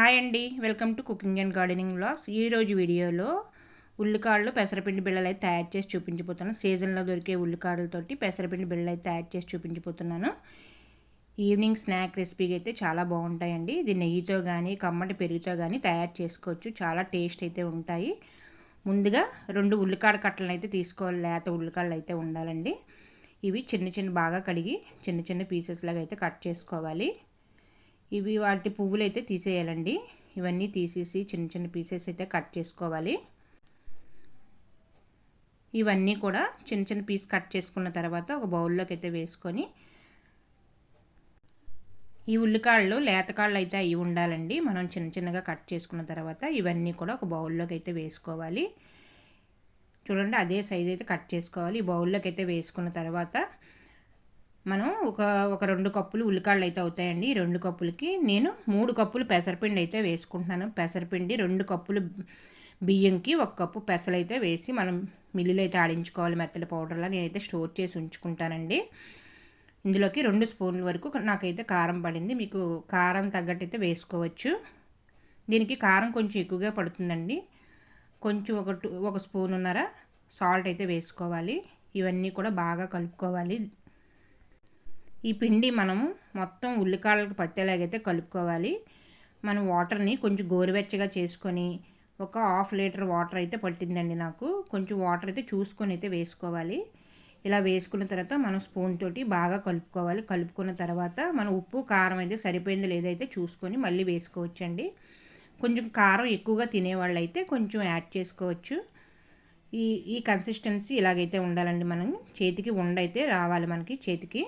Hi అండి. Welcome to cooking and gardening blogs ఈరోజు వీడియోలో ఉల్లికాడలు పెసరపిండి బిళ్ళలు అయితే తయారు చేసి చూపించిపోతున్నాను సీజన్లో దొరికే ఉల్లికాడలతోటి పెసరపిండి బిళ్ళలు అయితే తయారు చేసి చూపించిపోతున్నాను ఈవినింగ్ స్నాక్ రెసిపీకి అయితే చాలా బాగుంటాయండి. ఇది నెయ్యితో కానీ కమ్మటి పెరుగుతో కానీ తయారు చేసుకోవచ్చు. చాలా టేస్ట్ అయితే ఉంటాయి. ముందుగా రెండు ఉల్లికాడ కట్టలను అయితే తీసుకోవాలి. లేత ఉల్లికాడలు అయితే ఉండాలండి. ఇవి చిన్న చిన్న బాగా కడిగి చిన్న చిన్న పీసెస్ లాగా అయితే కట్ చేసుకోవాలి. ఇవి వాటి పువ్వులు అయితే తీసేయాలండి. ఇవన్నీ తీసేసి చిన్న చిన్న పీసెస్ అయితే కట్ చేసుకోవాలి. ఇవన్నీ కూడా చిన్న చిన్న పీస్ కట్ చేసుకున్న తర్వాత ఒక బౌల్లోకి అయితే వేసుకొని ఈ ఉల్లికాళ్ళు లేతకాళ్ళు అయితే అవి ఉండాలండి. మనం చిన్న చిన్నగా కట్ చేసుకున్న తర్వాత ఇవన్నీ కూడా ఒక బౌల్లోకి అయితే వేసుకోవాలి. చూడండి అదే సైజ్ అయితే కట్ చేసుకోవాలి. ఈ బౌల్లోకి అయితే వేసుకున్న తర్వాత మనం ఒక ఒక రెండు కప్పులు ఉల్లికాళ్ళు అయితే అవుతాయండి రెండు కప్పులకి నేను మూడు కప్పులు పెసరపిండి అయితే వేసుకుంటున్నాను. పెసరపిండి రెండు కప్పులు బియ్యంకి ఒక కప్పు పెసలు అయితే వేసి మనం మిల్లులో అయితే ఆడించుకోవాలి. మెత్తల పౌడర్లా నేనైతే స్టోర్ చేసి ఉంచుకుంటానండి. ఇందులోకి రెండు స్పూన్ల వరకు నాకైతే కారం పడింది. మీకు కారం తగ్గట్టు అయితే వేసుకోవచ్చు. దీనికి కారం కొంచెం ఎక్కువగా పడుతుందండి. కొంచెం ఒక టూ ఒక స్పూన్ ఉన్నర సాల్ట్ అయితే వేసుకోవాలి. ఇవన్నీ కూడా బాగా కలుపుకోవాలి. ఈ పిండి మనము మొత్తం ఉల్లికాయలకు పట్టేలాగైతే కలుపుకోవాలి. మనం వాటర్ని కొంచెం గోరువెచ్చగా చేసుకొని ఒక హాఫ్ లీటర్ వాటర్ అయితే పట్టిందండి నాకు. కొంచెం వాటర్ అయితే చూసుకొని అయితే వేసుకోవాలి. ఇలా వేసుకున్న తర్వాత మనం స్పూన్ తోటి బాగా కలుపుకోవాలి. కలుపుకున్న తర్వాత మనం ఉప్పు కారం అయితే సరిపోయింది లేదైతే చూసుకొని మళ్ళీ వేసుకోవచ్చండి. కొంచెం కారం ఎక్కువగా తినేవాళ్ళు అయితే కొంచెం యాడ్ చేసుకోవచ్చు. ఈ ఈ కన్సిస్టెన్సీ ఇలాగైతే ఉండాలండి మనం. చేతికి ఉండైతే రావాలి మనకి చేతికి.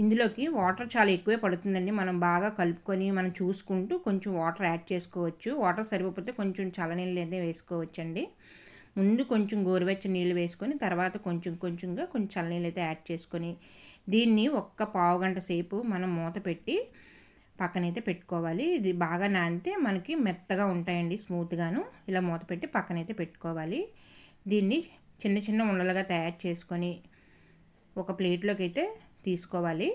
ఇందులోకి వాటర్ చాలా ఎక్కువే పడుతుందండి. మనం బాగా కలుపుకొని మనం చూసుకుంటూ కొంచెం వాటర్ యాడ్ చేసుకోవచ్చు. వాటర్ సరిపోతే కొంచెం చల్లనీళ్ళు అయితే వేసుకోవచ్చండి. ముందు కొంచెం గోరువెచ్చని నీళ్ళు వేసుకొని తర్వాత కొంచెం కొంచెంగా కొంచెం చల్లనీళ్ళు అయితే యాడ్ చేసుకొని దీన్ని ఒక్క పావు గంట సేపు మనం మూత పెట్టి పక్కనైతే పెట్టుకోవాలి. ఇది బాగా నానితే మనకి మెత్తగా ఉంటాయండి స్మూత్గాను. ఇలా మూత పెట్టి పక్కనైతే పెట్టుకోవాలి. దీన్ని చిన్న చిన్న ఉండలుగా తయారు చేసుకొని ఒక ప్లేట్లోకి అయితే తీసుకోవాలి.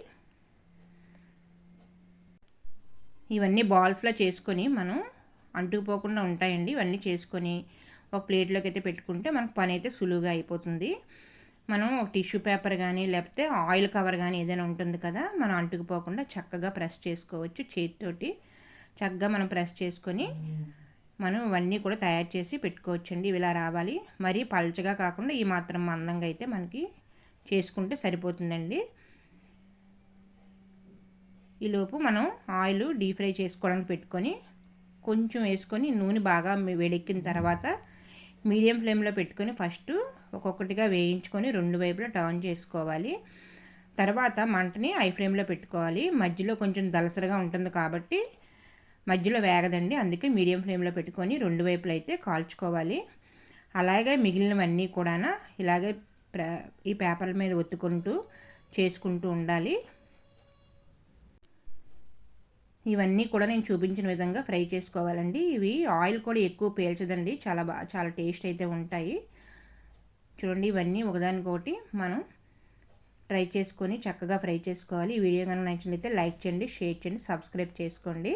ఇవన్నీ బాల్స్లో చేసుకొని మనం అంటుకుపోకుండా ఉంటాయండి. ఇవన్నీ చేసుకొని ఒక ప్లేట్లోకి అయితే పెట్టుకుంటే మనకు పని అయితే సులువుగా అయిపోతుంది. మనం ఒక టిష్యూ పేపర్ కానీ లేకపోతే ఆయిల్ కవర్ కానీ ఏదైనా ఉంటుంది కదా మనం అంటుకుపోకుండా చక్కగా ప్రెస్ చేసుకోవచ్చు చేతితోటి. చక్కగా మనం ప్రెస్ చేసుకొని మనం ఇవన్నీ కూడా తయారు చేసి పెట్టుకోవచ్చండి. ఇలా రావాలి. మరీ పల్చగా కాకుండా ఈ మాత్రం మందంగా అయితే మనకి చేసుకుంటే సరిపోతుందండి. ఈలోపు మనం ఆయిల్ డీప్ ఫ్రై చేసుకోవడానికి పెట్టుకొని కొంచెం వేసుకొని నూనె బాగా వేడెక్కిన తర్వాత మీడియం ఫ్లేమ్లో పెట్టుకొని ఫస్ట్ ఒక్కొక్కటిగా వేయించుకొని రెండు వైపులా టర్న్ చేసుకోవాలి. తర్వాత మంటని హై ఫ్లేమ్లో పెట్టుకోవాలి. మధ్యలో కొంచెం దలసరగా ఉంటుంది కాబట్టి మధ్యలో వేగదండి. అందుకే మీడియం ఫ్లేమ్లో పెట్టుకొని రెండు వైపులు అయితే కాల్చుకోవాలి. అలాగే మిగిలినవన్నీ కూడా ఇలాగే ఈ పేపర్ల మీద ఒత్తుకుంటూ చేసుకుంటూ ఉండాలి. ఇవన్నీ కూడా నేను చూపించిన విధంగా ఫ్రై చేసుకోవాలండి. ఇవి ఆయిల్ కూడా ఎక్కువ పేల్చదండి. చాలా బాగా చాలా టేస్ట్ అయితే ఉంటాయి. చూడండి ఇవన్నీ ఒకదానికొకటి మనం ట్రై చేసుకొని చక్కగా ఫ్రై చేసుకోవాలి. ఈ వీడియో కనుక నచ్చినట్లయితే లైక్ చేయండి షేర్ చేయండి సబ్స్క్రైబ్ చేసుకోండి.